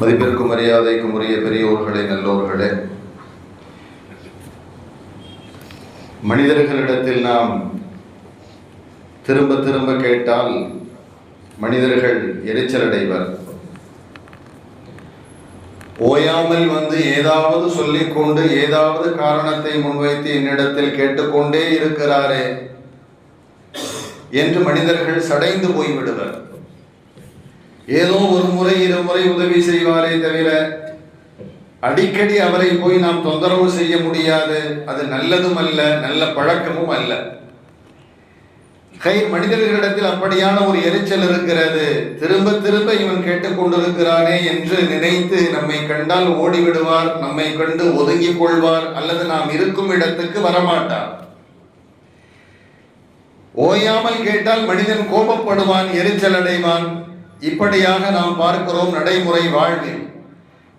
மதிப்பிற்கும் மரியாதைக்கும் உரிய பெரியோர்களே நல்லோர்களே. மனிதர்களிடத்தில் நாம் திரும்ப திரும்ப கேட்டால் மனிதர்கள் எரிச்சல் அடைவர். ஓயாமல் வந்து ஏதாவது சொல்லிக்கொண்டு ஏதாவது காரணத்தை முன்வைத்து என்னிடத்தில் கேட்டுக்கொண்டே இருக்கிறாரே என்று மனிதர்கள் சடைந்து போய்விடுவர். ஏதோ ஒரு முறை இரு முறை உதவி செய்வாரே தவிர அடிக்கடி அவரை போய் நாம் தொந்தரவு செய்ய முடியாது. அது நல்லதும் அல்ல நல்ல பழக்கமும் அல்ல. கை மனிதர்களிடத்தில் அப்படியான ஒரு எரிச்சல் இருக்கிறது. திரும்ப திரும்ப இவன் கேட்டுக்கொண்டிருக்கிறானே என்று நினைத்து நம்மை கண்டால் ஓடிவிடுவார் நம்மை கண்டு ஒதுங்கிக் கொள்வார் அல்லது நாம் இருக்கும் இடத்துக்கு வரமாட்டார். ஓயாமல் கேட்டால் மனிதன் கோபப்படுவான் எரிச்சல் அடைவான் இப்படியாக நாம் பார்க்கிறோம் நடைமுறை வாழ்வில்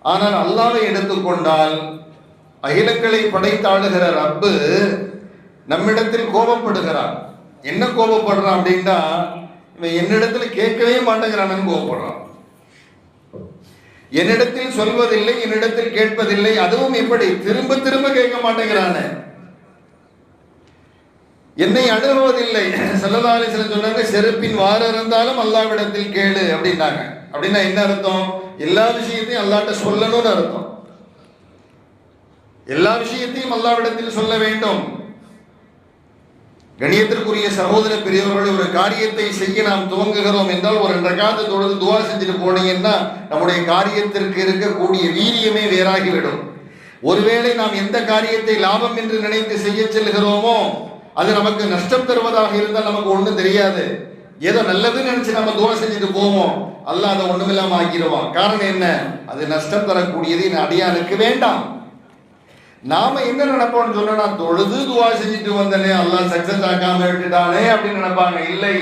ஆனால் அல்லாவை எடுத்துக்கொண்டால் அகிலங்களை படைத்தாளுகிற ரப்பு நம்மிடத்தில் கோபப்படுகிறான். என்ன கோபப்படுறான் அப்படின்னா இவன் என்னிடத்துல கேட்கவே மாட்டேங்கிறான்னு கோபப்படுறான். என்னிடத்தில் சொல்வதில்லை என்னிடத்தில் கேட்பதில்லை அதுவும் எப்படி? திரும்ப திரும்ப கேட்க மாட்டேங்கிறானே. என்னை அணுகுவதில்லை. செல்லதாலி சில சொன்னாங்க செருப்பின் வார இருந்தாலும் அல்லாவிடத்தில் கேளு அப்படின்னாங்க. அப்படின்னா என்ன அர்த்தம்? எல்லா விஷயத்தையும் அல்லாட்ட சொல்லணும்னு அர்த்தம். எல்லா விஷயத்தையும் அல்லாவிடத்தில் சொல்ல வேண்டும். கணியத்திற்குரிய சகோதர பெரியவர்கள் ஒரு காரியத்தை செய்ய நாம் துவங்குகிறோம் என்றால் ஒரு ரகாத்து தொடர்ந்து துவா செஞ்சுட்டு போனீங்கன்னா நம்முடைய காரியத்திற்கு இருக்கக்கூடிய வீரியமே வேறாகிவிடும். ஒருவேளை நாம் எந்த காரியத்தை லாபம் என்று நினைத்து செய்ய செல்கிறோமோ அது நமக்கு நஷ்டம் தருவதாக இருந்தால் நமக்கு ஒன்றும் தெரியாது. ஏதோ நல்லதுன்னு நினைச்சு நம்ம துவா செஞ்சுட்டு போவோம். அல்ல அதை ஒண்ணுமில்லாம ஆக்கிடுவான். காரணம் என்ன? அது நஷ்டம் தரக்கூடியது என் அடியானுக்கு வேண்டாம். நாம என்ன நினைப்போம்னு சொன்னா நான் தொழுது துவா செஞ்சுட்டு வந்தனே அல்லாஹ் சக்சஸ் ஆக்காம விட்டுட்டானே அப்படின்னு நினைப்பாங்க. இல்லை.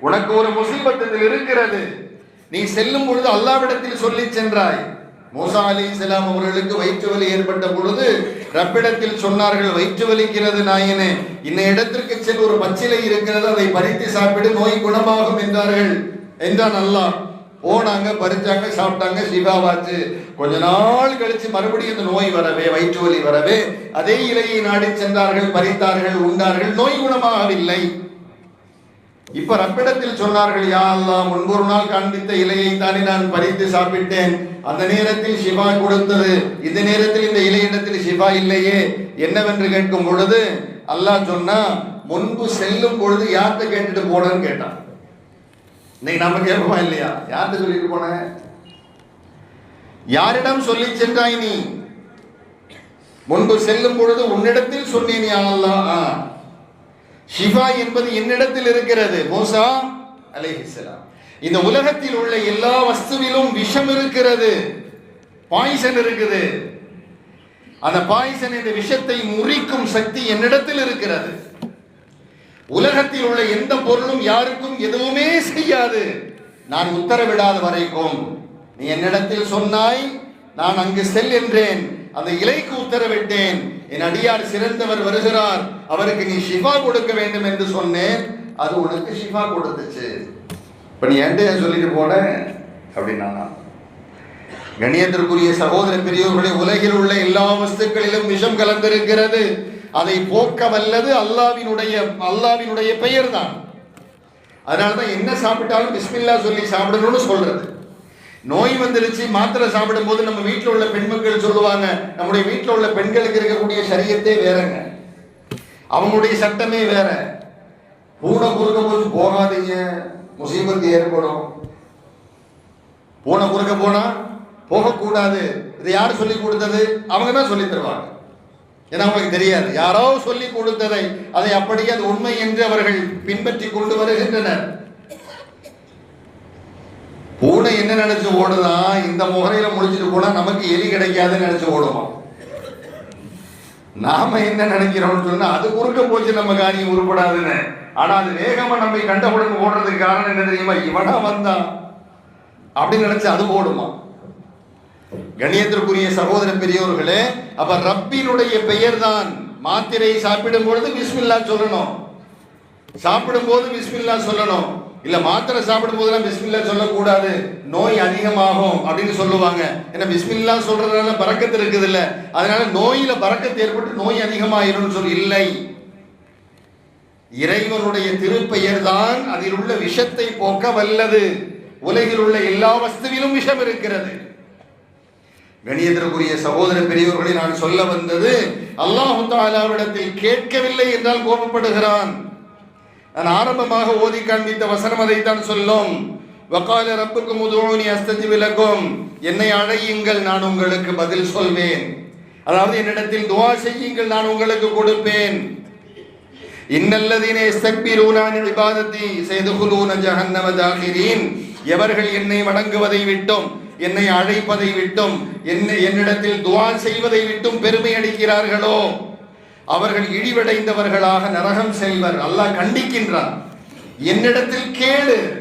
உனக்கு ஒரு முசீபத்தில் இருக்கிறது. நீ செல்லும் பொழுது அல்லாவிடத்தில் சொல்லி சென்றாய். மூசா அலி இஸ்லாம் அவர்களுக்கு வயிற்று வலி ஏற்பட்ட பொழுது ரப்பிடத்தில் சொன்னார்கள் வயிற்று வலிக்கிறது நாயினே இந்த இடத்திற்கு சென்று ஒரு பச்சிலை இருக்கிறது அதை பறித்து சாப்பிடு நோய் குணமாகும் என்றார்கள். என்றான் அல்லாஹ். போனாங்க பறிச்சாங்க சாப்பிட்டாங்க சிவாவாச்சு கொஞ்ச நாள் கழிச்சு மறுபடியும் இந்த நோய் வரவே வயிற்று வலி வரவே அதே இலையை நாடி சென்றார்கள் பறித்தார்கள் உண்டார்கள் நோய் குணமாகவில்லை. இப்ப ரப்பிடத்தில் சொன்னார்கள் யா அல்லாஹ் முன்பொரு நாள் காண்பித்த இலையை தானே நான் பறித்து சாப்பிட்டேன். அந்த நேரத்தில் சிவா கொடுத்தது. இந்த நேரத்தில் இந்த இலையிடத்தில் சிவா இல்லையே. என்னவென்று கேட்கும் பொழுது அல்லாஹ் சொன்னா முன்பு செல்லும் பொழுது யார்கிட்ட கேட்டுட்டு போனேன்னு கேட்டான். இன்னைக்கு நம்ம கேட்போமா இல்லையா? யார்கிட்ட சொல்லிட்டு போன யாரிடம் சொல்லி சென்றாய் நீ? முன்பு செல்லும் பொழுது உன்னிடத்தில் சொன்னேன் யா ஆ. ஷிஃபா என்பது என்னிடத்தில் இருக்கிறது. மூசா அலைஹிஸ்ஸலாம் இந்த உலகத்தில் உள்ள எல்லா வஸ்துவிலும் விஷம் இருக்கிறது. பாய்சன் இருக்குது. அந்த பாய்சன் இந்த விஷத்தை முறிக்கும் சக்தி என்னிடத்தில் இருக்கிறது. உலகத்தில் உள்ள எந்த பொருளும் யாருக்கும் எதுவுமே செய்யாது. நான் உத்தரவிடாத வரைக்கும். நீ என்னிடத்தில் சொன்னாய் நான் அங்கு செல் என்றேன். அந்த இலைக்கு உத்தரவிட்டேன். என் அடியார் சிறந்தவர் வருகிறார். அவருக்கு நீ ஷிஃபா கொடுக்க வேண்டும் என்று சொன்னேன். அது உனக்கு ஷிஃபா கொடுத்துச்சு. இப்ப நீ என்கிட்ட சொல்லிட்டு போன? அப்படின்னா கணியத்திற்குரிய சகோதர பெரியோர்களே உலகில் உள்ள எல்லா வஸ்துக்களிலும் விஷம் கலந்திருக்கிறது. அதை போக்க வல்லது அல்லாவினுடைய அல்லாவினுடைய பெயர் தான் அதனாலதான் என்ன சாப்பிட்டாலும் பிஸ்மில்லா சொல்லி சாப்பிடணும்னு சொல்றது. நோய் வந்துருச்சு மாத்திரை சாப்பிடும் போது நம்ம வீட்டில் உள்ள பெண்மக்கள் சொல்லுவாங்க நம்முடைய வீட்டில் உள்ள பெண்களுக்கு இருக்கக்கூடிய சரியத்தே வேறங்க. அவங்களுடைய சட்டமே வேற. பூனை குறுக்க போது போகாதீங்க. முசீபத்து ஏற்படும். பூனை குறுக்க போனா போகக்கூடாது. இதை யார் சொல்லி கொடுத்தது? அவங்க தான் சொல்லி தருவாங்க. ஏன்னா அவங்களுக்கு தெரியாது. யாரோ சொல்லி கொடுத்ததை அதை அப்படியே அது உண்மை என்று அவர்கள் பின்பற்றி கொண்டு வருகின்றனர். பூனை என்ன நினைச்சு ஓடுதான் இந்த முகரையில முடிச்சுட்டு போனா நமக்கு எலி கிடைக்காதுன்னு நினைச்சு ஓடுவோம் நாம என்ன நினைக்கிறோம்னு சொன்னா அது குறுக்க போச்சு நம்ம காரியம் உருப்படாதுன்னு. ஆனா அது வேகமா நம்மை கண்டவுடன் ஓடுறதுக்கு காரணம் என்ன தெரியுமா? இவனா வந்தான் அப்படின்னு நினைச்சு அது ஓடுமா? கணியத்திற்குரிய சகோதர பெரியோர்களே அப்ப ரப்பினுடைய பெயர் தான் மாத்திரை சாப்பிடும் பொழுது பிஸ்மில்லா சொல்லணும். சாப்பிடும் போது பிஸ்மில்லா சொல்லணும். இல்ல மாத்திரை சாப்பிடும் போதெல்லாம் பிஸ்மில்லா சொல்லக்கூடாது. நோய் அதிகமாகும் அப்படின்னு சொல்லுவாங்க. ஏன்னா பிஸ்மில்லா சொல்றதுனால பறக்கத்து இருக்குது இல்ல அதனால நோயில பறக்கத்து ஏற்பட்டு நோய் அதிகமாயிரும் சொல்லி இல்லை. இறைவனுடைய திருப்பெயர் தான் அதில் உள்ள விஷத்தை போக்க வல்லது. உலகில் உள்ள எல்லா வஸ்துவிலும் விஷம் இருக்கிறது. கணியத்திற்குரிய சகோதர பெரியவர்களை நான் சொல்ல வந்தது அல்லாஹு தாலாவிடத்தில் கேட்கவில்லை என்றால் கோபப்படுகிறான். நான் ஆரம்பமாக ஓதி காண்பித்த வசனம் அதைத்தான் சொல்லும். வக்கால ரப்புக்கு முதுவோனி அஸ்ததி விலகும் என்னை அழையுங்கள் நான் உங்களுக்கு பதில் சொல்வேன். அதாவது என்னிடத்தில் துவா செய்யுங்கள் நான் உங்களுக்கு கொடுப்பேன். இன்னல்லதீன இஸ்தக்பிரூனான் இபாதத்தி செய்துகுலூன ஜஹன்னம தாகிரீன். எவர்கள் என்னை வணங்குவதை விட்டும் என்னை அழைப்பதை விட்டும் என்னை என்னிடத்தில் துவா செய்வதை விட்டும் பெருமை அடிக்கிறார்களோ அவர்கள் இழிவடைந்தவர்களாக நரகம் செல்வர். அல்லாஹ் கண்டிக்கின்றான். என்னிடத்தில் கேளு.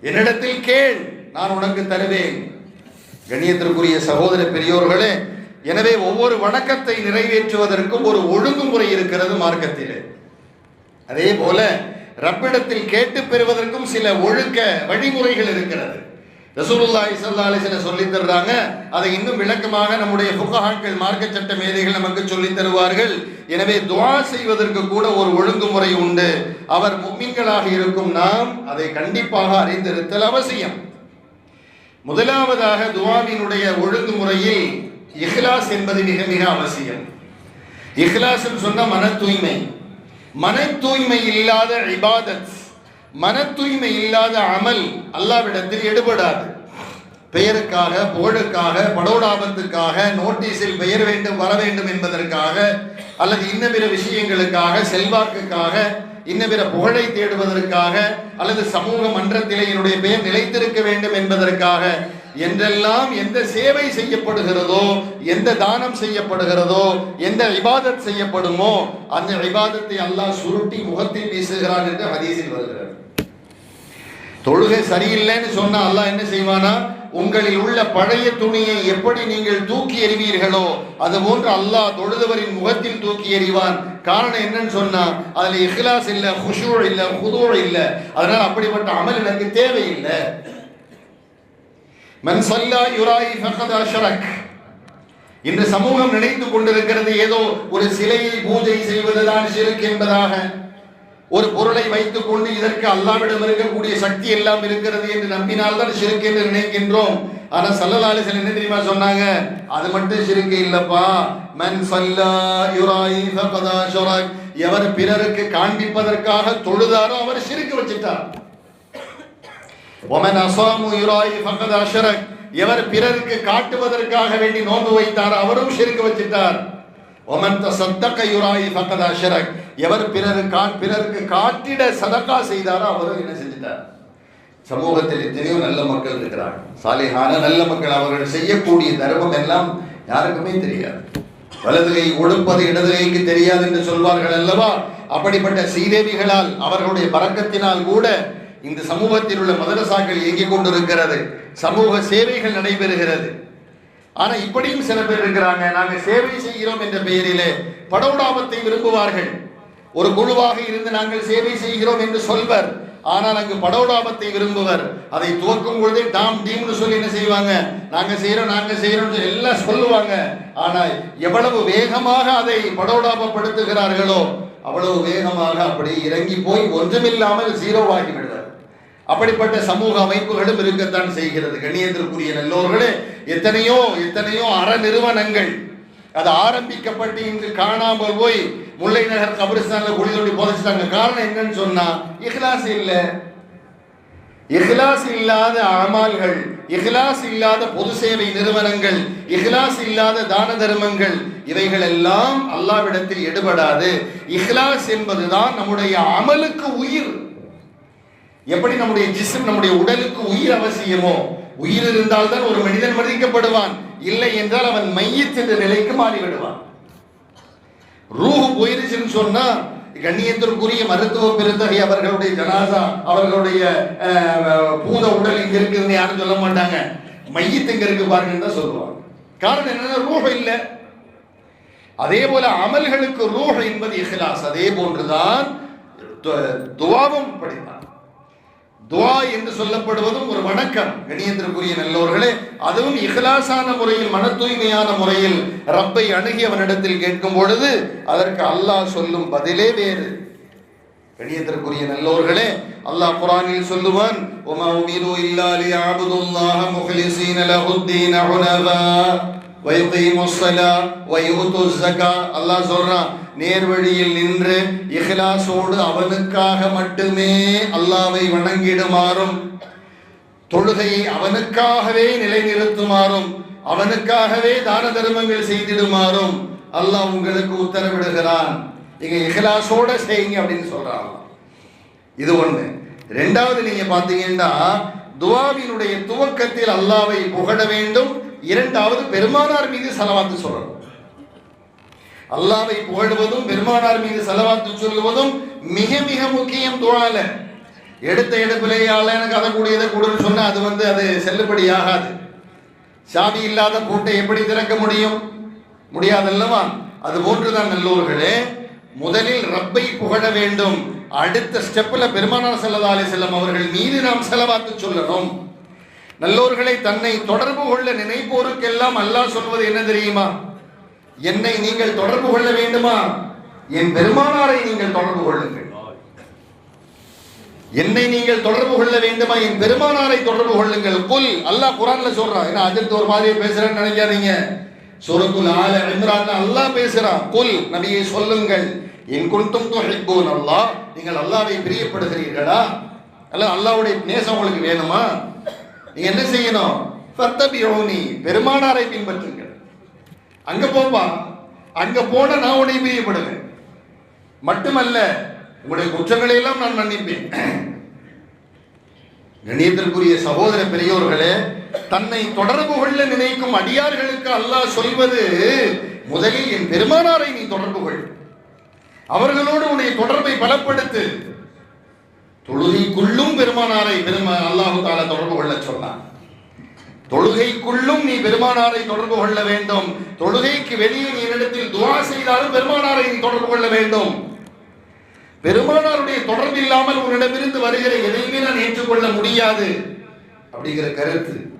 என்னிடத்தில் கேள். நான் உனக்கு தருவேன். கணியத்திற்குரிய சகோதர பெரியோர்களே எனவே ஒவ்வொரு வணக்கத்தை நிறைவேற்றுவதற்கும் ஒரு ஒழுங்குமுறை இருக்கிறது மார்க்கத்திலே. அதே போல ரப்பிடத்தில் கேட்டு பெறுவதற்கும் சில ஒழுக்க வழிமுறைகள் இருக்கிறது. ரசூலுல்லாஹி ஸல்லல்லாஹு அலைஹி வஸல்லம் சொல்லி தருறாங்க. அதை இன்னும் விளக்கமாக நம்முடைய புகஹாக்கள் மார்க்க சட்ட மேதைகள் நமக்கு சொல்லி தருவார்கள். எனவே துவா செய்வதற்கு கூட ஒரு ஒழுங்குமுறை உண்டு. அவர் முக்மின்களாக இருக்கும் நாம் அதை கண்டிப்பாக அறிந்திருத்தல் அவசியம். முதலாவதாக துவாவினுடைய ஒழுங்குமுறையில் இஹ்லாஸ் என்பது மிக மிக அவசியம். இஹ்லாஸ் சொன்ன மன தூய்மை மன தூய்மை இல்லாத இபாதத். மன தூய்மை இல்லாத அமல் அல்லாவிடத்தில் எடுபடாது. பெயருக்காக புகழுக்காக படோடாபத்துக்காக நோட்டீஸில் பெயர் வேண்டும் வர வேண்டும் என்பதற்காக அல்லது இன்னபிற விஷயங்களுக்காக செல்வாக்குக்காக இன்னபிற புகழை தேடுவதற்காக அல்லது சமூக மன்றத்திலே என்னுடைய பெயர் நிலைத்திருக்க வேண்டும் என்பதற்காக என்றெல்லாம் எந்த சேவை செய்யப்படுகிறதோ எந்த தானம் செய்யப்படுகிறதோ எந்த இபாதத் செய்யப்படுமோ அந்த இபாதத்தை அல்லாஹ் சுருட்டி முகத்தில் வீசுகிறான் என்று ஹதீஸில் வருகிறது. தொழுகை சரியில்லைன்னு சொன்னா அல்லாஹ் என்ன செய்வானா? உங்களில் உள்ள பழைய துணியை எப்படி நீங்கள் தூக்கி எறிவீர்களோ அது போன்று அல்லாஹ் தொழுதவரின் முகத்தில் தூக்கி எறிவான். காரணம் என்னன்னு சொன்னா அதுல இஹ்லாஸ் இல்ல ஹுஷூ இல்ல ஹுதூ இல்ல. அதனால அப்படிப்பட்ட அமல் எனக்கு தேவையில்லை. மன் சல்லா யுராயி ஃபகத் அஷ்ரக். இன்று சமூகம் நினைத்துக் கொண்டிருக்கிறது ஏதோ ஒரு சிலையை பூஜை செய்வதுதான் சிறுக்கு என்பதாக. ஒரு பொருளை வைத்துக் கொண்டு இதற்கு அல்லாவிடம் இருக்கக்கூடிய சக்தி எல்லாம் இருக்கிறது என்று நம்பினால் தான் என்று நினைக்கின்றோம். ஆனா சல்லல்லாஹு சில என்ன தெரியுமா சொன்னாங்க? அது மட்டும் சிறுக்கு இல்லப்பா. மன் சல்லா யுராயி ஃபகத் அஷ்ரக் எவர் பிறருக்கு காண்பிப்பதற்காக தொழுதாரோ அவர் சிறுக்கு வச்சிட்டார். ஒமன் அசாமு யுராயி ஃபகத் அஷ்ரக் எவர் பிறருக்கு காட்டுவதற்காக வேண்டி நோன்பு வைத்தார் அவரும் சிறுக்கு வச்சிட்டார். ஒமன் சத்தக்க யுராயி பக்கதா ஷரக். எவர் பிறருக்கு பிறருக்கு காட்டிட சதக்கா செய்தாரோ அவரும் என்ன செஞ்சிட்டார்? சமூகத்தில் எத்தனையோ நல்ல மக்கள் இருக்கிறார் சாலிஹான நல்ல மக்கள் அவர்கள் செய்யக்கூடிய தர்மம் எல்லாம் யாருக்குமே தெரியாது. வலதுகை ஒழுப்பது ஒடுப்பது இடது தெரியாது என்று சொல்வார்கள் அல்லவா? அப்படிப்பட்ட சீதேவிகளால் அவர்களுடைய பறக்கத்தினால் கூட இந்த சமூகத்தில் உள்ள மதரசாக்கள் இயங்கிக் கொண்டிருக்கிறது. சமூக சேவைகள் நடைபெறுகிறது. ஆனா இப்படியும் சில பேர் இருக்கிறாங்க. நாங்க சேவை செய்கிறோம் என்ற பெயரிலே படவுடாபத்தை விரும்புவார்கள். ஒரு குழுவாக இருந்து நாங்கள் சேவை செய்கிறோம் என்று சொல்வர். ஆனால் அங்கு படவுடாபத்தை விரும்புவர். அதை துவக்கும் பொழுதே டாம் டீம்னு சொல்லி என்ன செய்வாங்க? நாங்க செய்யறோம் நாங்க செய்யறோம் எல்லாம் சொல்லுவாங்க. ஆனால் எவ்வளவு வேகமாக அதை படவுடாபப்படுத்துகிறார்களோ அவ்வளவு வேகமாக அப்படி இறங்கி போய் ஒன்றுமில்லாமல் ஜீரோவாகி அப்படிப்பட்ட சமூக அமைப்புகளும் இருக்கத்தான் செய்கிறது. கண்ணியத்திற்குரிய நல்லோர்களே எத்தனையோ எத்தனையோ அற நிறுவனங்கள் அது ஆரம்பிக்கப்பட்டு இங்கு காணாமல் போய் முல்லை நகர் கபிரிஸ்தான்ல குழி தோண்டி புதைச்சிட்டாங்க. காரணம் என்னன்னு சொன்னா இஹ்லாஸ் இல்ல. இஹ்லாஸ் இல்லாத அமால்கள் இஹ்லாஸ் இல்லாத பொது சேவை நிறுவனங்கள் இஹ்லாஸ் இல்லாத தான தர்மங்கள் இவைகள் எல்லாம் அல்லாவிடத்தில் எடுபடாது. இஹ்லாஸ் என்பதுதான் நம்முடைய அமலுக்கு உயிர். எப்படி நம்முடைய ஜிஸ்ம் நம்முடைய உடலுக்கு உயிர் அவசியமோ? உயிர் இருந்தால்தான் ஒரு மனிதன் மதிக்கப்படுவான். இல்லை என்றால் அவன் மையத் என்ற நிலைக்கு மாறிவிடுவான். ரூஹு போயிருச்சுன்னு சொன்னா கண்ணியத்திற்குரிய மருத்துவ பெருந்தகை அவர்களுடைய ஜனாசா அவர்களுடைய அஹ், பூத உடல் இங்க இருக்குதுன்னு யாரும் சொல்ல மாட்டாங்க. மையத்து இங்க இருக்கு பாருங்கன்னு தான் சொல்லுவாங்க. காரணம் என்னன்னா ரூஹ் இல்லை. அதே போல அமல்களுக்கு ரூஹ் என்பது இஹ்லாஸ். அதே போன்றுதான் துவாவும் படித்தான் துவா என்று சொல்லப்படுவதும் ஒரு வணக்கம். கணியத்திற்குரிய நல்லோர்களே அதுவும் இஹ்லாசான முறையில் மன தூய்மையான முறையில் ரப்பை அணுகி அவனிடத்தில் கேட்கும் பொழுது அதற்கு அல்லாஹ் சொல்லும் பதிலே வேறு. கணியத்திற்குரிய நல்லோர்களே அல்லாஹ் குரானில் சொல்லுவான் உமா உமிரு இல்லா லியஅபுதுல்லாஹ முஹ்லிஸீன லஹுத்தீன ஹுனஃபா வயுகீமுஸ் ஸலா வயுதுஸ் ஸகா அல்லாஹ் சொல்றான் நேர்வழியில் நின்று இஹ்லாசோடு அவனுக்காக மட்டுமே அல்லாவை வணங்கிடுமாறும் தொழுகையை அவனுக்காகவே நிலைநிறுத்துமாறும் அவனுக்காகவே தான தர்மங்கள் செய்திடுமாறும் அல்லாஹ் உங்களுக்கு உத்தரவிடுகிறான். நீங்க இஹ்லாசோட செய்யுங்க அப்படின்னு சொல்றாங்க இது ஒண்ணு. ரெண்டாவது நீங்க பாத்தீங்கன்னா துவாவினுடைய துவக்கத்தில் அல்லாவை புகழ வேண்டும். இரண்டாவது பெருமானார் மீது செலவாத்து சொல்லணும். அல்லாவை புகழ்வதும் பெருமானார் மீது செலவாத்து சொல்லுவதும் மிக மிக முக்கியம் துவால. எடுத்த எடுப்பிலேயால எனக்கு அதை கூட இதை கூடன்னு சொன்னா அது வந்து அது செல்லுபடி ஆகாது. சாவி இல்லாத பூட்டை எப்படி திறக்க முடியும்? முடியாதல்லவா அது போன்றுதான் நல்லோர்களே முதலில் ரப்பை புகழ வேண்டும். அடுத்த ஸ்டெப்பில் பெருமானார் செல்லதாலே செல்லும் செல்லம் அவர்கள் மீது நாம் செலவாத்து சொல்லணும். நல்லோர்களை தன்னை தொடர்பு கொள்ள நினைப்போருக்கெல்லாம் அல்லாஹ் சொல்வது என்ன தெரியுமா? என்னை நீங்கள் தொடர்பு கொள்ள வேண்டுமா? என் பெருமானாரை நீங்கள் தொடர்பு கொள்ளுங்கள். என்னை நீங்கள் தொடர்பு கொள்ள வேண்டுமா? என் பெருமானாரை தொடர்பு கொள்ளுங்கள். குல் அல்லாஹ் குரான்ல சொல்றான் ஏன்னா அஜித் ஒரு மாதிரி பேசுறேன்னு நினைக்காதீங்க. சூரத்துல் ஆல இம்ரான் அல்லாஹ் பேசுறான். குல் நபியை சொல்லுங்கள். என் குண்டும் துஹிப்பூன் அல்லாஹ். நீங்கள் அல்லாவை பிரியப்படுகிறீர்களா? அல்ல அல்லாவுடைய நேசம் உங்களுக்கு வேணுமா? நீங்க என்ன செய்யணும்? ஃபர்தபியூனி பெருமானாரை பின்பற்றுங்கள். அங்க போப்பா. அங்க போன நான் உன்னை பிரியப்படுவேன் மட்டுமல்ல உங்களுடைய குற்றங்களை எல்லாம் நான் மன்னிப்பேன். கணியத்திற்குரிய சகோதர பெரியோர்களே தன்னை தொடர்பு கொள்ள நினைக்கும் அடியார்களுக்கு அல்லாஹ் சொல்வது முதலில் என் பெருமானாரை நீ தொடர்பு கொள். அவர்களோடு உன்னை தொடர்பை பலப்படுத்து. தொழுகைக்குள்ளும் பெருமானாரை பெருமா அல்லாஹு தாலா தொடர்பு கொள்ள சொன்னான். தொழுகைக்குள்ளும் நீ பெருமானாரை தொடர்பு கொள்ள வேண்டும். தொழுகைக்கு வெளியே நீ என்னிடத்தில் துவா செய்தாலும் பெருமானாரை நீ தொடர்பு கொள்ள வேண்டும். பெருமானாருடைய தொடர்பு இல்லாமல் உன்னிடமிருந்து வருகிற எதையுமே நான் ஏற்றுக்கொள்ள முடியாது. அப்படிங்கிற கருத்து.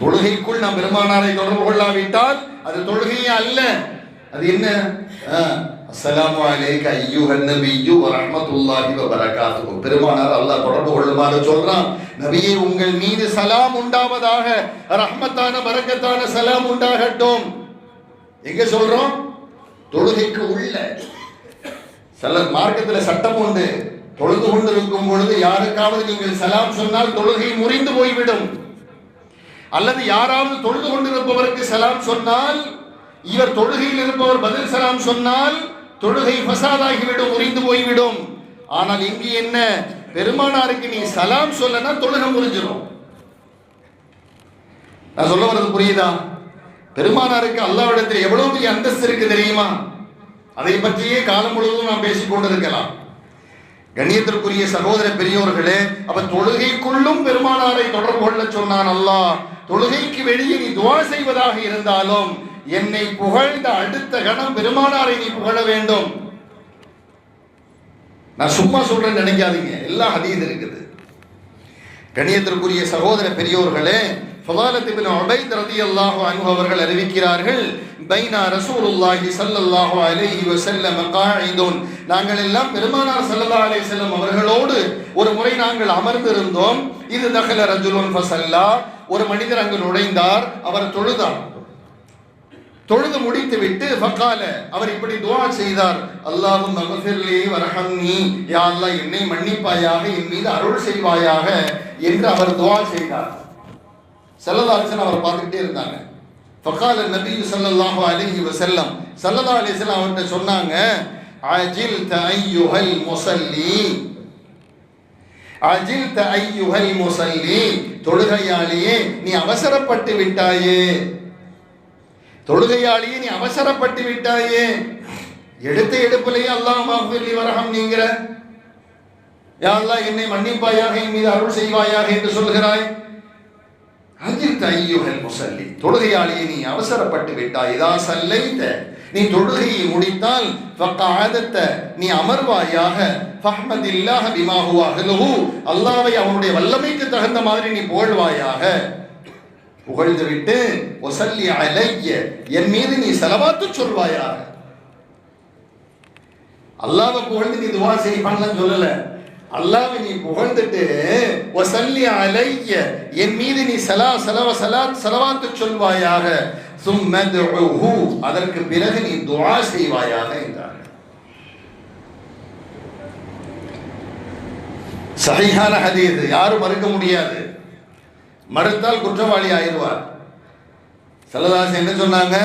தொழுகைக்குள் நாம் பெருமானாரை தொடர்பு கொள்ளாவிட்டால் அது தொழுகையே அல்ல. அது என்ன? அஸ்ஸலாமு அலைக்க ஐயுஹன் நபியு வ ரஹ்மத்துல்லாஹி பெருமானார் அல்லாஹ் தொடர்பு கொள்ளுமாறு சொல்றான். நபியே உங்கள் மீது சலாம் உண்டாவதாக ரஹ்மத்தான பரக்கத்தான சலாம் உண்டாகட்டும். எங்க சொல்றோம்? தொழுகைக்கு உள்ள. சில மார்க்கத்தில் சட்டம் உண்டு. தொழுது கொண்டிருக்கும் பொழுது யாருக்காவது நீங்கள் சலாம் சொன்னால் தொழுகை முறிந்து போய்விடும். அல்லது யாராவது தொழுது கொண்டிருப்பவருக்கு சலாம் சொன்னால் இவர் தொழுகையில் இருப்பவர் பதில் சலாம் சொன்னால் தொழுகை ஃபசாதாகிவிடும் முறிந்து போய்விடும். ஆனால் இங்கு என்ன? பெருமானாருக்கு நீ சலாம் சொல்லனா தொழுகை முறிஞ்சிடும் நான் சொல்ல வர்றது புரியுதா? பெருமானாருக்கு அல்லாவிடத்தில் எவ்வளவு பெரிய அந்தஸ்து இருக்கு தெரியுமா? அதை பற்றியே காலம் முழுவதும் நாம் பேசிக் கொண்டிருக்கலாம். கண்ணியத்திற்குரிய சகோதர பெரியோர்களே அப்ப தொழுகைக்குள்ளும் பெருமானாரை தொடர்பு கொள்ள சொன்னான் அல்லாஹ். தொழுகைக்கு வெளியே நீ துவா செய்வதாக இருந்தாலும் என்னை புகழ்ந்த அடுத்த கணம் பெருமானாரை நீ புகழ வேண்டும். நான் சும்மா சொல்றேன்னு நினைக்காதீங்க. எல்லாம் ஹதீஸ் இருக்குது. கண்ணியத்திற்குரிய சகோதர பெரியோர்களே ஃபதாலத் இப்னு உபைத் ரலியல்லாஹு அன்ஹு அவர்கள் அறிவிக்கிறார்கள் பைனா ரசூலுல்லாஹி ஸல்லல்லாஹு அலைஹி வஸல்லம் காயிதுன். நாங்கள் எல்லாம் பெருமானார் ஸல்லல்லாஹு அலைஹி வஸல்லம் அவர்களோடு ஒரு முறை நாங்கள் அமர்ந்திருந்தோம். இது தகல ரஜுலுன் ஃபசல்லா ஒரு மனிதர் அங்கு நுழைந்தார். அவர் தொழுதார். தொழுது முடித்து விட்டு ஃபக்கால அவர் இப்படி துவா செய்தார். அல்லாஹும் மகஃபிர்லி வரஹம்னி. யா அல்லாஹ் என்னை மன்னிப்பாயாக என் மீது அருள் செய்வாயாக என்று அவர் துவா செய்தார். செல்லதாசன் அவர் பார்த்துக்கிட்டே இருந்தாங்க. ஃபக்கால நபி ஸல்லல்லாஹு அலைஹி வஸல்லம் ஸல்லல்லாஹு அலைஹி அவர்கிட்ட சொன்னாங்க அஜில் ஐயுஹல் முசல்லி அஜில் ஐயுஹல் முசல்லி தொழுகையாலேயே நீ அவசரப்பட்டு விட்டாயே. தொழுகையாளியே நீ அவசரப்பட்டு விட்டாயே. எடுத்த எடுப்பிலேயே அல்லாஹ் மாஃபிலி வரகம் நீங்கிற. யா அல்லாஹ் என்னை மன்னிப்பாயாக என் மீது அருள் செய்வாயாக என்று சொல்கிறாய். அஜித் ஐயுகல் முசல்லி தொழுகையாளியை நீ அவசரப்பட்டு விட்டாய். இதா சல்லைத்த நீ தொழுகையை முடித்தால் ஃபக்காதத்த நீ அமர்வாயாக ஃபஹ்மதில்லாஹ பிமா ஹுவ அஹ்லுஹு. அல்லாஹ்வை அவனுடைய வல்லமைக்கு தகுந்த மாதிரி நீ புகழ்வாயாக. புகழ்ந்து விட்டு ஒசல்லி அலைய என் மீது நீ செலவாத்து சொல்வாயாக. அல்லாஹ்வை புகழ்ந்து நீ துவா செய்வான்னு சொல்லல. அல்லாஹ்வை நீ புகழ்ந்துட்டு ஒசல்லி அலைய என் மீது நீ சலா செலவ சலா செலவாத்து சொல்வாயாக. சும்மது அதற்கு பிறகு நீ துவா செய்வாயாக என்றார். சஹீஹான ஹதீது யாரும் மறுக்க முடியாது. மறுத்தால் குற்றவாளி ஆயிடுவார். செல்லதாஸ் என்ன சொன்னாங்க?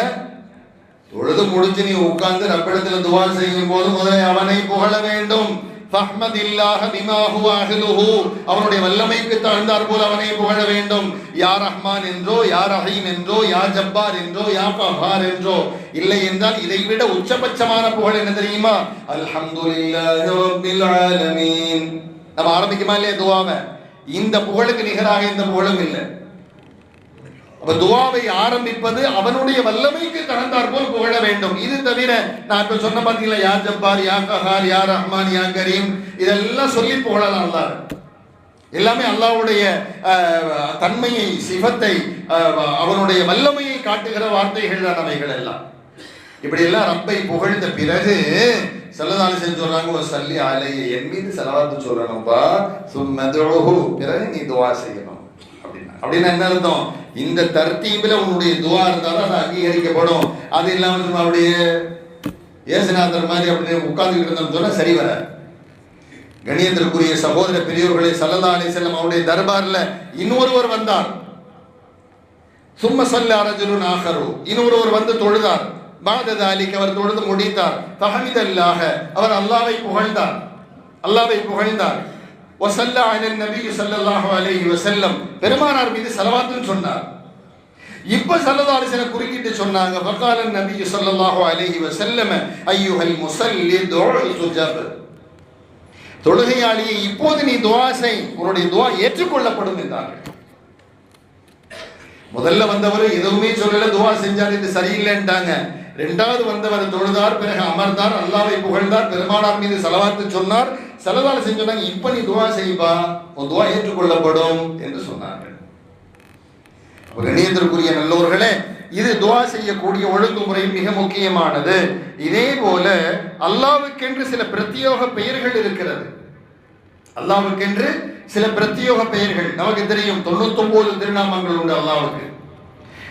தொழுது முடிஞ்சு நீ உட்கார்ந்து ரப்பிடத்தில் துவா செய்யும் போது முதலில் அவனை புகழ வேண்டும். ஃபஹ்மதில்லாஹ அவனுடைய வல்லமைக்கு தகுந்தார் போல் அவனை புகழ வேண்டும். யார் ரஹ்மான் என்றோ யார் ரஹீம் என்றோ யார் ஜப்பார் என்றோ யார் பஹார் என்றோ. இல்லை என்றால் இதை விட உச்சபட்சமான புகழ் என்ன தெரியுமா? அல்ஹம்துலில்லாஹி ரப்பில் ஆலமீன். நம்ம ஆரம்பிக்குமா இல்லையா துவாவை? இந்த புகழுக்கு நிகராக இந்த புகழும் இல்லை. அப்ப துவாவை ஆரம்பிப்பது அவனுடைய வல்லமைக்கு கடந்தார் போல் புகழ வேண்டும். இது தவிர நான் இப்ப சொன்ன பாத்தீங்களா யா ஜப்பார் யா கஹார் யார் ரஹ்மான் யா கரீம் இதெல்லாம் சொல்லி புகழலாம் அல்லாஹ். எல்லாமே அல்லாஹ்வுடைய அஹ், தன்மையை சிவத்தை அஹ், அவனுடைய வல்லமையை காட்டுகிற வார்த்தைகள் தான் அவைகள் எல்லாம். இப்படி எல்லாம் ரப்பை புகழ்ந்த பிறகு செல்லதாலும் செஞ்சு சொல்றாங்க? ஒரு சல்லி ஆலையை என் மீது செலவாத்து சொல்லணும்பா சும்மதுஹு. பிறகு நீ துவா செய்யணும். அப்படின்னா. அப்படின்னா என்ன அர்த்தம்? இந்த தர்த்தீபில் உன்னுடைய துவா இருந்தாலும் அது அங்கீகரிக்கப்படும். அது இல்லாம நம்ம அப்படியே ஏசுநாதர் மாதிரி அப்படியே உட்கார்ந்துக்கிட்டு இருந்தோம்னு சொன்னால் சரி வர. கணியத்திற்குரிய சகோதர பெரியோர்களை சல்லல்லா அலி செல்லம் அவருடைய தர்பார்ல இன்னொருவர் வந்தார். சும்ம சல்ல அரஜுலுன் ஆகரு இன்னொருவர் வந்து தொழுதார். பாததாலிக் அவர் தொழுது முடித்தார். தஹமிதல்லாக அவர் அல்லாவை புகழ்ந்தார். அல்லாவை புகழ்ந்தார். வசல்லா அலன் நபி ஸல்லல்லாஹு அலைஹி வசல்லம் பெருமானார் மீது செலவாத்துன்னு சொன்னார். இப்ப சல்லல்லாஹு சில குறுக்கிட்டு சொன்னாங்க ஃபகாலன் நபி ஸல்லல்லாஹு அலைஹி வசல்லம ஐயுஹல் முசல்லி துஆ சுஜப். தொழுகையாளியை இப்போது நீ துஆ செய் உன்னுடைய துஆ ஏற்றுக்கொள்ளப்படும் என்றார்கள். முதல்ல வந்தவர் எதுவுமே சொல்லல துவா செஞ்சார் இது சரியில்லைன்ட்டாங்க. ரெண்டாவது வந்தவர் தொழுதார் பிறகு அமர்ந்தார் அல்லாவை புகழ்ந்தார் பெருமானார் மீது செலவாத்து சொன்னார். செலவால செஞ்சாங்க இப்ப நீ துவா செய்வா உன் துவா ஏற்றுக்கொள்ளப்படும் என்று சொன்னார்கள். அப்ப நல்லோர்களே இது துவா செய்யக்கூடிய ஒழுங்குமுறை மிக முக்கியமானது. இதே போல அல்லாவுக்கென்று சில பிரத்யோக பெயர்கள் இருக்கிறது. அல்லாவுக்கென்று சில பிரத்யோக பெயர்கள். நமக்கு தெரியும் தொண்ணூத்தொன்பது திருநாமங்கள் உண்டு அல்லாவுக்கு.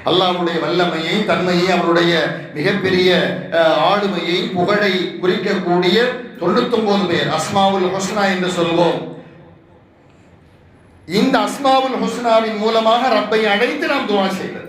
அல்லாவுடைய வல்லமையை தன்மையை அவருடைய மிகப்பெரிய அஹ், ஆளுமையை புகழை குறிக்கக்கூடிய தொண்ணூத்தொன்பது பேர் அஸ்மாவுல் ஹுஸ்னா என்று சொல்வோம். இந்த அஸ்மாவுல் ஹுஸ்னாவின் மூலமாக ரப்பை அழைத்து நாம் துவா செய்வது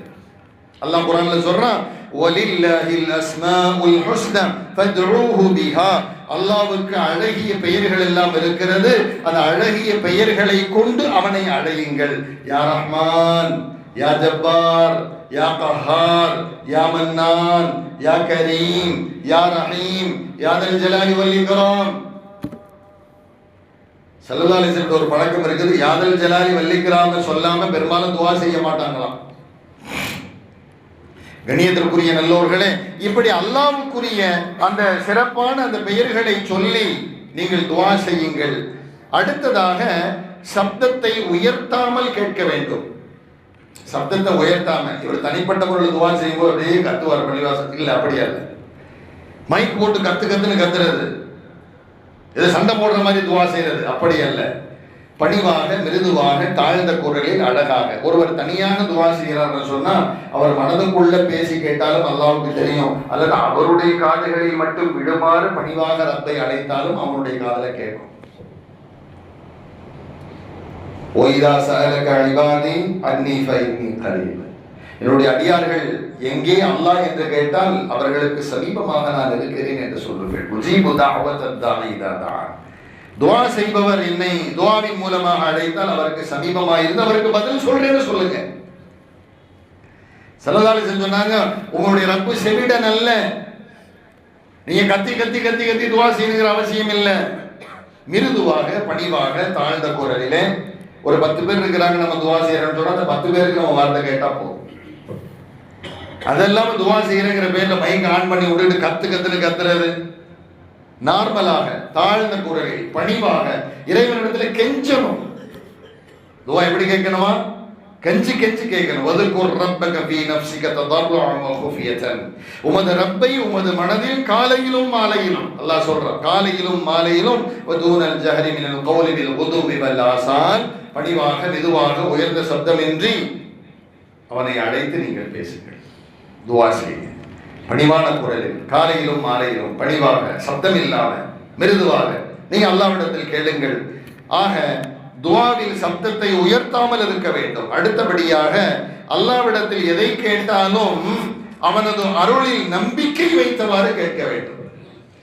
அல்லாஹ் குரான்ல சொல்றான் வலில்லாஹில் அஸ்மாஉல் ஹுஸ்னா ஃபத்ஊஹு பிஹா. அல்லாஹ்வுக்கு அழகிய பெயர்கள் எல்லாம் இருக்கிறது. அந்த அழகிய பெயர்களை கொண்டு அவனை அழையுங்கள் யா ரஹ்மான்! யா ஜப்பார் யா கஹார் யா மன்னான் யா கரீம் யா ரஹீம் யா தல் ஜலாலி வல் இக்ராம். சல்லல்லாஹு அலைஹி ஒரு பழக்கம் இருக்குது யாதல் ஜலாலி வல்லிக்கிறாம சொல்லாம பெரும்பாலும் துவா செய்ய மாட்டாங்களாம். கணியத்திற்குரிய நல்லோர்களே இப்படி அல்லாவுக்குரிய அந்த சிறப்பான அந்த பெயர்களை சொல்லி நீங்கள் துவா செய்யுங்கள். அடுத்ததாக சப்தத்தை உயர்த்தாமல் கேட்க வேண்டும். சப்தத்தை உயர்த்தாம இவர் தனிப்பட்ட முறையில் துவா செய்யும்போது அப்படியே கத்துவார் பள்ளிவாசம் இல்ல அப்படியா இல்ல மைக் போட்டு கத்து கத்துன்னு கத்துறது. இது சண்டை போடுற மாதிரி துவா செய்யறது அப்படி அல்ல. பணிவாக மிருதுவாக தாழ்ந்த குரலில் அழகாக. ஒருவர் தனியாக துவா செய்கிறார் சொன்னா அவர் மனதுக்குள்ள பேசி கேட்டாலும் அல்லாவுக்கு தெரியும். அல்லது அவருடைய காதுகளில் மட்டும் விடுமாறு பணிவாக ரத்தை அழைத்தாலும் அவனுடைய காதல கேட்கும். ஒய்தா சகலக அழிவாதி அன்னி ஃபைன்னி கரீப் என்னுடைய அடியார்கள் எங்கே அல்லாஹ் என்று கேட்டால் அவர்களுக்கு சமீபமாக நான் இருக்கிறேன் என்று சொல்லுங்கள். முஜீபு தாவத் இதான் துவா செய்பவர் என்னை துவாவின் மூலமாக அழைத்தால் அவருக்கு சமீபமாக இருந்து அவருக்கு பதில் சொல்றேன்னு சொல்லுங்க. சலதாலி சொன்னாங்க உங்களுடைய ரப்பு செவிடன் அல்ல நீங்க கத்தி கத்தி கத்தி கத்தி துவா செய்யணுங்கிற அவசியம் இல்லை. மிருதுவாக பணிவாக தாழ்ந்த குரலிலே ஒரு பத்து பேர் இருக்கிறாங்க நம்ம துவா செய்யறோம்னு சொன்னா அந்த பத்து பேருக்கு நம்ம வார்த்தை கேட்டா போதும். அதெல்லாம் துவா செய்யறங்கிற பேர்ல மைக் ஆன் பண்ணி விட்டுட்டு கத்து கத்துன்னு கத்துறது. நார்மலாக தாழ்ந்த குரலில் பணிவாக இறைவனிடத்தில் கெஞ்சணும். துவா எப்படி கேட்கணுமா? கெஞ்சி கெஞ்சி கேட்கணும் வதுகுர் ரப்பக ஃபீ நஃப்ஸிக ததர்ருஅன் வ குஃபியத்தன் உமது ரப்பை உமது மனதில் காலையிலும் மாலையிலும். அல்லாஹ் சொல்றான் காலையிலும் மாலையிலும். வதூனல் ஜஹரி மினல் கௌலி பில் குதுவி வல் ஆசான். பணிவாக மெதுவாக உயர்ந்த சப்தமின்றி. அவனை அழைத்து நீங்கள் பேசுங்கள். துவா செய்யுங்க பணிவான குரலில். காலையிலும் மாலையிலும். பணிவாக சப்தம் இல்லாமல் மிருதுவாக. நீங்கள் அல்லாவிடத்தில் கேளுங்கள். ஆக துவாவில் சப்தத்தை உயர்த்தாமல் இருக்க வேண்டும். அடுத்தபடியாக அல்லாவிடத்தில் எதை கேட்டாலும் அவனது அருளில் நம்பிக்கை வைத்தவாறு கேட்க வேண்டும்.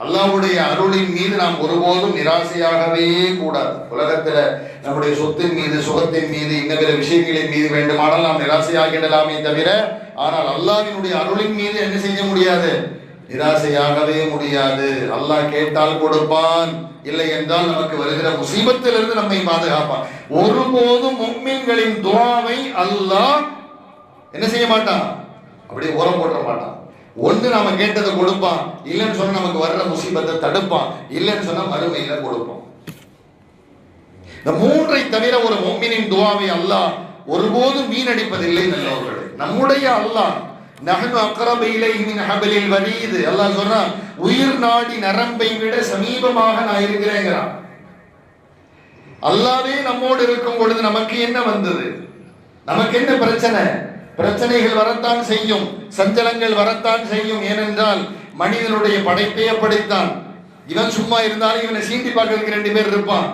அல்லாவுடைய அருளின் மீது நாம் ஒருபோதும் நிராசையாகவே கூடாது. உலகத்துல நம்முடைய சொத்தின் மீது சுகத்தின் மீது இன்ன பிற விஷயங்களின் மீது வேண்டுமானால் நாம் நிராசையாகிடலாமே தவிர ஆனால் அல்லாவினுடைய அருளின் மீது என்ன செய்ய முடியாது? நிராசையாகவே முடியாது. அல்லாஹ் கேட்டால் கொடுப்பான். இல்லை என்றால் நமக்கு வருகிற முசீபத்திலிருந்து நம்மை பாதுகாப்பான். ஒருபோதும் மும்மின்களின் துவாவை அல்லாஹ் என்ன செய்ய மாட்டான்? அப்படியே உரம் போட்ட மாட்டான். ஒன்று நாம கேட்டதை கொடுப்பான். இல்லைன்னு சொன்னா நமக்கு வர்ற முசீபத்தை தடுப்பான். இல்லைன்னு சொன்னா மறுமையில கொடுப்பான். இந்த மூன்றை தவிர ஒரு மொம்மினின் துவாவை அல்லாஹ் ஒருபோதும் வீணடிப்பதில்லை நல்லவர்களே. நம்முடைய அல்லாஹ் நகனு அக்கரபு இலைஹி மின் ஹபலில் வலியுது அல்லாஹ் சொல்றான் உயிர் நாடி நரம்பை விட சமீபமாக நான் இருக்கிறேங்கிறான். அல்லாவே நம்மோடு இருக்கும் பொழுது நமக்கு என்ன வந்தது? நமக்கு என்ன பிரச்சனை? பிரச்சனைகள் வரத்தான் செய்யும் சஞ்சலங்கள் வரத்தான் செய்யும். ஏனென்றால் மனிதனுடைய படைப்பே அப்படித்தான். இவன் சும்மா இருந்தாலும் இவனை சீண்டி பார்க்கறதுக்கு ரெண்டு பேர் இருப்பான்.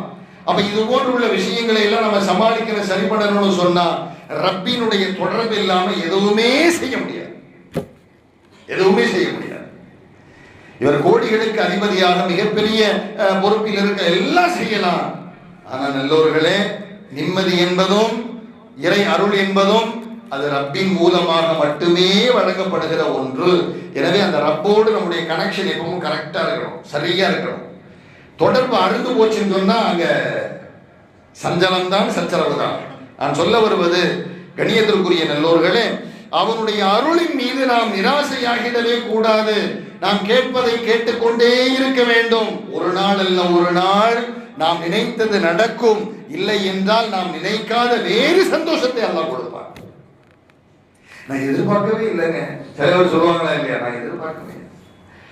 அப்ப இது போன்று உள்ள விஷயங்களை எல்லாம் நம்ம சமாளிக்கிற சரி பண்ணணும்னு சொன்னா ரப்பினுடைய தொடர்பு இல்லாம எதுவுமே செய்ய முடியாது. எதுவுமே செய்ய முடியாது. இவர் கோடிகளுக்கு அதிபதியாக மிகப்பெரிய பொறுப்பில் இருக்க எல்லாம் செய்யலாம். ஆனால் நல்லோர்களே நிம்மதி என்பதும் இறை அருள் என்பதும் அது ரப்பின் மூலமாக மட்டுமே வழங்கப்படுகிற ஒன்று. எனவே அந்த ரப்போடு நம்முடைய கனெக்ஷன் எப்பவும் கரெக்டாக இருக்கணும் சரியா இருக்கணும். தொடர்பு அறுந்து போச்சுன்னு சொன்னால் அங்கே சஞ்சலம் தான் சச்சரவு தான் நான் சொல்ல வருவது கணியத்திற்குரிய நல்லோர்களே அவனுடைய அருளின் மீது நாம் நிராசையாகிடவே கூடாது. நாம் கேட்பதை கேட்டுக்கொண்டே இருக்க வேண்டும். ஒரு நாள் அல்ல ஒரு நாள் நாம் நினைத்தது நடக்கும். இல்லை என்றால் நாம் நினைக்காத வேறு சந்தோஷத்தை அல்லாஹ் கொடுப்பான். நான் எதிர்பார்க்கவே இல்லைங்க. சிலவர் சொல்லுவாங்களா இல்லையா? நான் எதிர்பார்க்கவே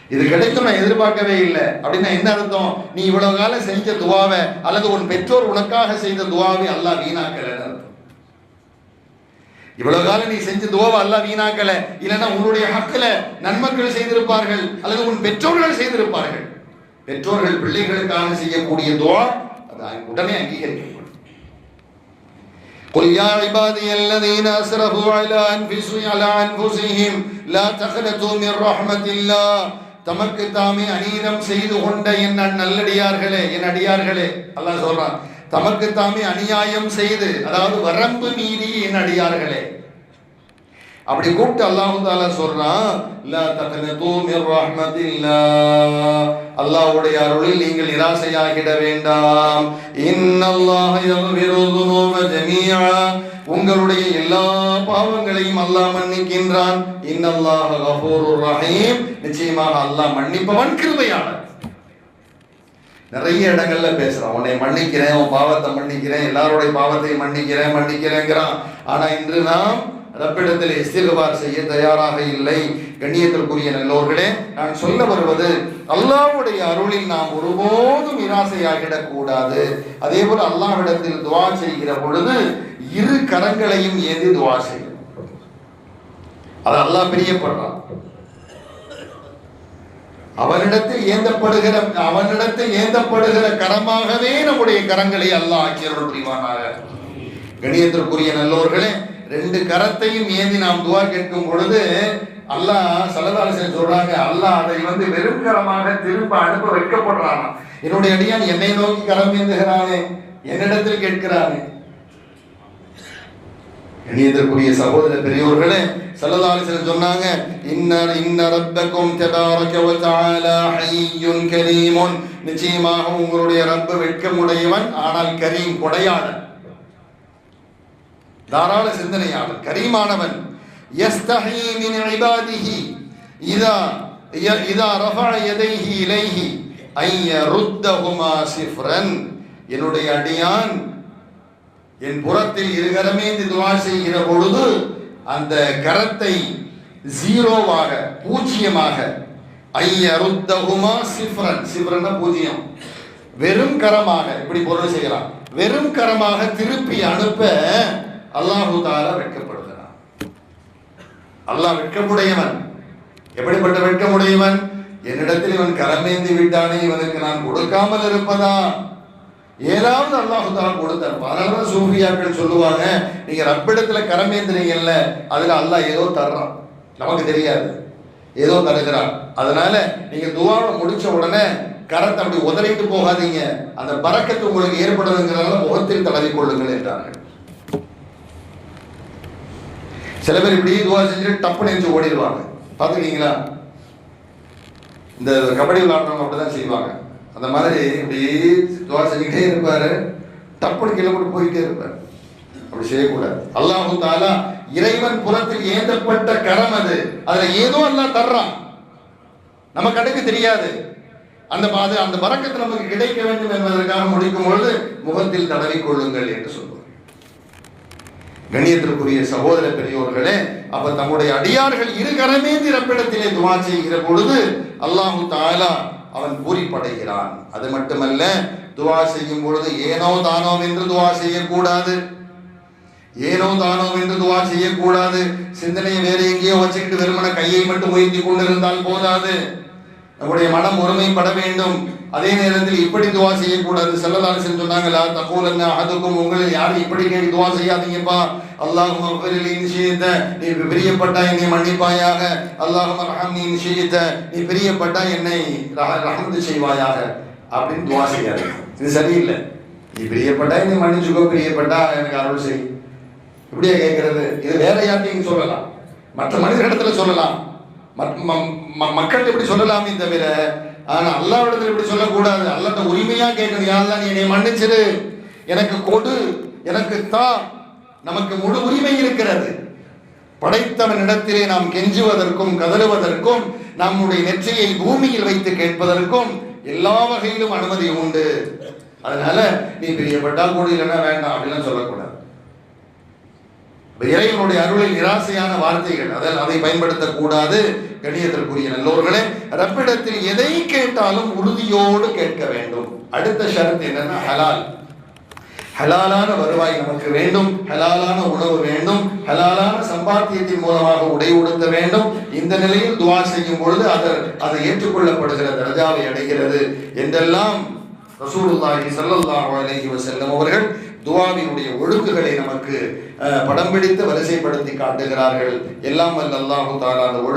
இது கிடைக்கும் நான் எதிர்பார்க்கவே இல்லை. அப்படின்னா என்ன அர்த்தம்? நீ இவ்வளவு காலம் செஞ்ச துவாவை அல்லது உன் பெற்றோர் உனக்காக செய்த துவாவை அல்லாஹ் வீணாக்கலன்னு அர்த்தம். இவ்வளவு காலம் நீ செஞ்ச துவாவை அல்லாஹ் வீணாக்கல இல்லைன்னா உன்னுடைய ஹக்கில் நன்மக்கள் செய்திருப்பார்கள் அல்லது உன் பெற்றோர்கள் செய்திருப்பார்கள் பெற்றோர்கள் பிள்ளைகளுக்காக செய்யக்கூடிய துவா அது உடனே அங்கீகரிக்கப்படும் قل يا عبادي الذين أسرفوا على أنفسهم على أنفسهم لا تقنطوا من رحمة الله தமக்கு தாமே அநீதம் செய்து கொண்ட என் நல்லடியார்களே என் அடியார்களே அல்லாஹ் சொல்றான் தமக்கு தாமே அநியாயம் செய்து அதாவது வரம்பு மீறி என் அடியார்களே? அப்படி கூப்பிட்டு அல்லாஹு தாலா சொல்றான் லா தக்னது மிர் அல்லாஹ்வுடைய அருளில் நீங்கள் நிராசையாகிட வேண்டாம். இன்னல்லாஹ யக்ஃபிரு ذுனூப ஜமீஆ. உங்களுடைய எல்லா பாவங்களையும் அல்லாஹ் மன்னிக்கின்றான். இன்னல்லாஹ கஃபூருர் ரஹீம். நிச்சயமாக அல்லாஹ் மன்னிப்பவன் கிருபையாளர். நிறைய இடங்கள்ல பேசுறான். உன்னை மன்னிக்கிறேன் உன் பாவத்தை மன்னிக்கிறேன் எல்லாருடைய பாவத்தையும் மன்னிக்கிறேன் மன்னிக்கிறேங்கிறான். ஆனா இன்று நாம் ரப்பிடத்தில் இஸ்திகபார் செய்ய தயாராக இல்லை. கண்ணியத்திற்குரிய நல்லோர்களே நான் சொல்ல வருவது அல்லாவுடைய அருளில் நாம் ஒருபோதும் நிராசையாகிடக் கூடாது அதே போல அல்லாவிடத்தில் துவா செய்கிற பொழுது இரு கரங்களையும் ஏந்தி துவா செய்யும் அது அல்லாஹ் பிரியப்படுறான். அவனிடத்தில் ஏந்தப்படுகிற அவனிடத்தில் ஏந்தப்படுகிற கரமாகவே நம்முடைய கரங்களை அல்லாஹ் ஆக்கியவர்கள் புரிவானாக. கணியத்திற்குரிய நல்லோர்களே ரெண்டு கரத்தையும் ஏந்தி நாம் துவா கேட்கும் பொழுது அல்லாஹ் சலதாலசன் சொல்றாங்க அல்லாஹ் அதை வந்து வெறும் கரமாக திரும்ப அனுப்ப வைக்கப்படுறானா என்னுடைய அடியான் என்னை நோக்கி கரம் ஏந்துகிறானே என்னிடத்தில் கேட்கிறானே. இணையதற்குரிய சகோதர பெரியோர்களே சல்லல்லாஹு சொன்னாங்க இன்ன இன்ன ரப்பக்கும் தபாரக வ தஆலா ஹய்யுன் கரீமுன். நிச்சயமாக உங்களுடைய ரப்பு வெட்கமுடையவன் ஆனால் கரீம் கொடையாளன். தாராள சிந்தனையாளன் கரீமானவன். யஸ்தஹி மின் இபாதிஹி இதா இதா ரஃபஅ யதைஹி இலைஹி ஐய ருத்தஹுமா சிஃப்ரன். என்னுடைய அடியான் என் புறத்தில் இருகரமேந்து துவா செய்கிற பொழுது அந்த கரத்தை ஜீரோவாக பூஜ்ஜியமாக ஐயருத்தகுமா சிஃப்ரன். சிஃப்ரன் பூஜ்ஜியம். வெறும் கரமாக இப்படி பொருள் செய்யலாம். வெறும் கரமாக திருப்பி அனுப்ப அல்லாஹு தாலா வெட்கப்படுகிறான். அல்லாஹ் வெட்கமுடையவன். எப்படிப்பட்ட வெட்கமுடையவன்? என்னிடத்தில் இவன் கரமேந்தி விட்டானே இவனுக்கு நான் கொடுக்காமல் இருப்பதா? ஏதாவது அல்லாஹு தாலா கொடுத்தார் அதனாலதான் சூஃபியாக்கள் சொல்லுவாங்க நீங்க ரப்பிடத்துல கரமேந்திரீங்கல்ல அதுல அல்லாஹ் ஏதோ தர்றான். நமக்கு தெரியாது. ஏதோ தருகிறான். அதனால நீங்க துவாவை முடிச்ச உடனே கரத்தை அப்படி உதறிட்டு போகாதீங்க. அந்த பறக்கத்து உங்களுக்கு ஏற்படுதுங்கிறதால முகத்தில் தடவி கொள்ளுங்கள் என்றார்கள். சில பேர் இப்படி துவா செஞ்சுட்டு டப்புன்னு எஞ்சி ஓடிடுவாங்க. பார்த்துருக்கீங்களா? இந்த கபடி விளாடுறவங்க அப்படிதான் செய்வாங்க. அந்த மாதிரி இப்படி துவா செஞ்சுக்கிட்டே இருப்பார். தப்புன்னு கீழே கூட போயிட்டே இருப்பார். அப்படி செய்யக்கூடாது. அல்லாஹு தாலா இறைவன் புறத்தில் ஏந்தப்பட்ட கரம் அது. அதுல ஏதோ எல்லாம் தர்றான். நம்ம கணக்கு தெரியாது. அந்த அது அந்த பறக்கத்து நமக்கு கிடைக்க வேண்டும் என்பதற்காக முடிக்கும் பொழுது முகத்தில் தடவி கொள்ளுங்கள் என்று சொல்லுவார் கண்ணியத்திற்குரிய சகோதர பெரியோர்களே அப்ப தம்முடைய அடியார்கள் இரு கரமே திறப்பிடத்திலே துவா செய்கிற பொழுது அல்லாஹு தாலா அவன் பூரிப்படைகிறான். அது மட்டுமல்ல துவா செய்யும் பொழுது ஏனோ தானோ என்று துவா செய்யக்கூடாது. ஏனோ தானோ என்று துவா செய்யக்கூடாது. சிந்தனையை வேற எங்கேயோ வச்சுக்கிட்டு வெறுமன கையை மட்டும் உயர்த்தி கொண்டிருந்தால் போதாது. நம்முடைய மனம் ஒருமைப்பட வேண்டும். அதே நேரத்தில் இப்படி துவா செய்யக்கூடாது. செல்லலாறு சொன்னாங்களா தகவல் என்ன அதுக்கும் உங்களில் யாரும் இப்படி கேட்டு துவா செய்யாதீங்கப்பா. அல்லாஹும் அஃபரில் நீ பிரியப்பட்டா என்னை மன்னிப்பாயாக. அல்லாஹும் ரஹம் நீ நிஷேத நீ பிரியப்பட்டா என்னை ரஹ- செய்வாயாக. அப்படின்னு துவா செய்யாது. இது சரியில்லை. நீ பிரியப்பட்டா என்னை மன்னிச்சுக்கோ பிரியப்பட்டா எனக்கு அருள் செய். இப்படியே கேட்கறது இது வேற யார்ட்டையும் சொல்லலாம். மற்ற மனிதர்களிடத்துல சொல்லலாம். மற்ற மக்கள் இப்படி சொல்லலாமே தவிர ஆனா அல்லாவிடத்துல இப்படி சொல்லக்கூடாது. அல்லாட்ட உரிமையா கேட்கணும். யாரெல்லாம் நீ என்னை மன்னிச்சிரு. எனக்கு கொடு. எனக்கு தா. நமக்கு முழு உரிமை இருக்கிறது. படைத்தவனிடத்திலே நாம் கெஞ்சுவதற்கும் கதறுவதற்கும் நம்முடைய நெற்றியை பூமியில் வைத்து கேட்பதற்கும் எல்லா வகையிலும் அனுமதி உண்டு. அதனால நீ பிரியப்பட்டால் கூட இல்லைன்னா வேண்டாம் அப்படிலாம் சொல்லக்கூடாது. இறைவனுடைய அருளில் நிராசையான வார்த்தைகள் அதில் அதை பயன்படுத்தக்கூடாது. கணியத்திற்குரிய நல்லோர்களே ரப்பிடத்தில் எதை கேட்டாலும் உறுதியோடு கேட்க வேண்டும். அடுத்த ஷரத் என்னன்னா ஹலால். ஹலாலான வருவாய் நமக்கு வேண்டும். ஹலாலான உணவு வேண்டும். ஹலாலான சம்பாத்தியத்தின் மூலமாக உடை உடுத்த வேண்டும். இந்த நிலையில் துவா செய்யும் பொழுது அதர் அதை ஏற்றுக்கொள்ளப்படுகிற தர்ஜாவை அடைகிறது. என்றெல்லாம் ரசூலுல்லாஹி சல்லல்லாஹு அலைஹி வஸல்லம் அவர்கள் துவாவினுடைய ஒழுங்குகளை நமக்கு படம் பிடித்து வரிசைப்படுத்தி காட்டுகிறார்கள். எல்லாம் வல்ல அல்லாஹு தாலா அந்த